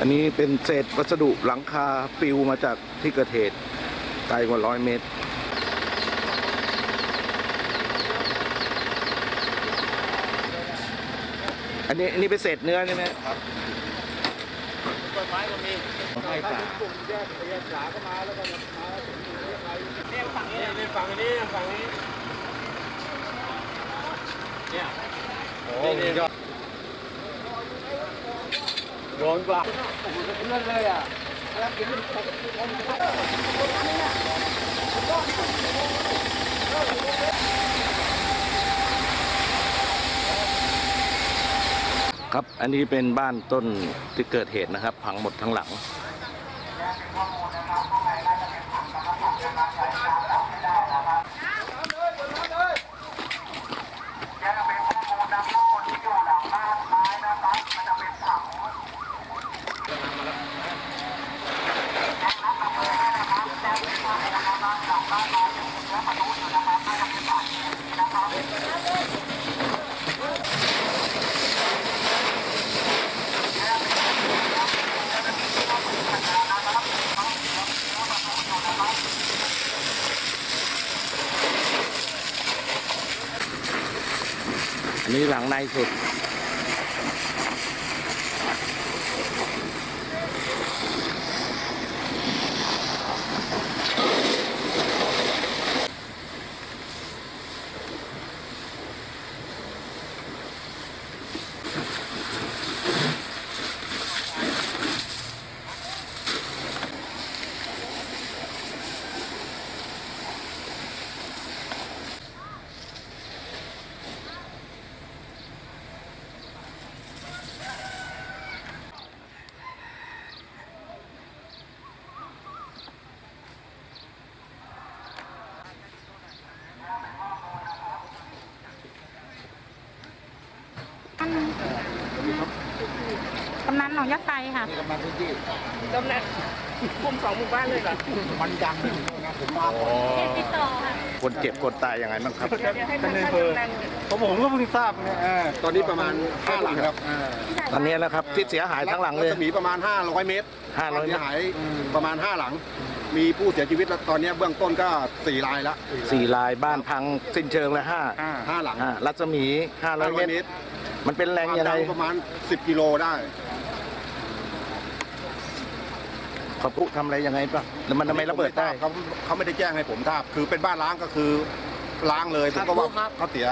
อันนี้เป็นเศษวัสดุหลังคาปลิวมาจากที่เกิดเหตุไกลกว่าร้อยเมตร อันนี้อันนี้เป็นเศษเนื้อใช่ไหมครับต้นไม้ก็มีใช่ครับกลุ่มแยกแยกขาก็มาแล้วก็มาถึงเนี่ยฝั่งนี้นี่ฝั่งนี้ฝั่งนี้เนี่ยโอ้ยยอด โดนกว่าโอ้โหเพื่อนเลยอะแล้วกินครับ อันนี้เป็นบ้านต้นที่เกิดเหตุนะครับ พังหมดทั้งหลัง นนี้หลังในสุดกำนันหนองยะไซค่ะ นี่กำลังพื้นที่กำนันคุมสองหมู่บ้านเลยเหรอ มันดังไม่ถึงนะผมมาติดต่อค่ะคนเจ็บคนตายยังไงบ้างครับเดี๋ยวให้ทางท่านกำนันผมผมก็เพิ่งทราบเนี่ยตอนนี้ประมาณห้าหลังครับตอนนี้นะครับที่เสียหายทั้งหลังเลยรัศมีประมาณ 500 เมตร500ความเสียหายประมาณ 5 หลัง มีผู้เสียชีวิตแล้วตอนนี้เบื้องต้นก็4รายละสี่ลายบ้านพังสิ้นเชิงเลยห้าห้าหลังอ่ารัศมีห้าร้อยเม500ตรเมตร มันเป็นแรงยังไง ความดัประมาณ 10 กิโลได้ เขาพุทำอะไรยังไงป่ะแล้วมันทำไมระเบิดได้ เขาเขาไม่ได้แจ้งให้ผมทราบ คือเป็นบ้านล้างก็คือล้างเลยผมก็ว่าเขาเสีย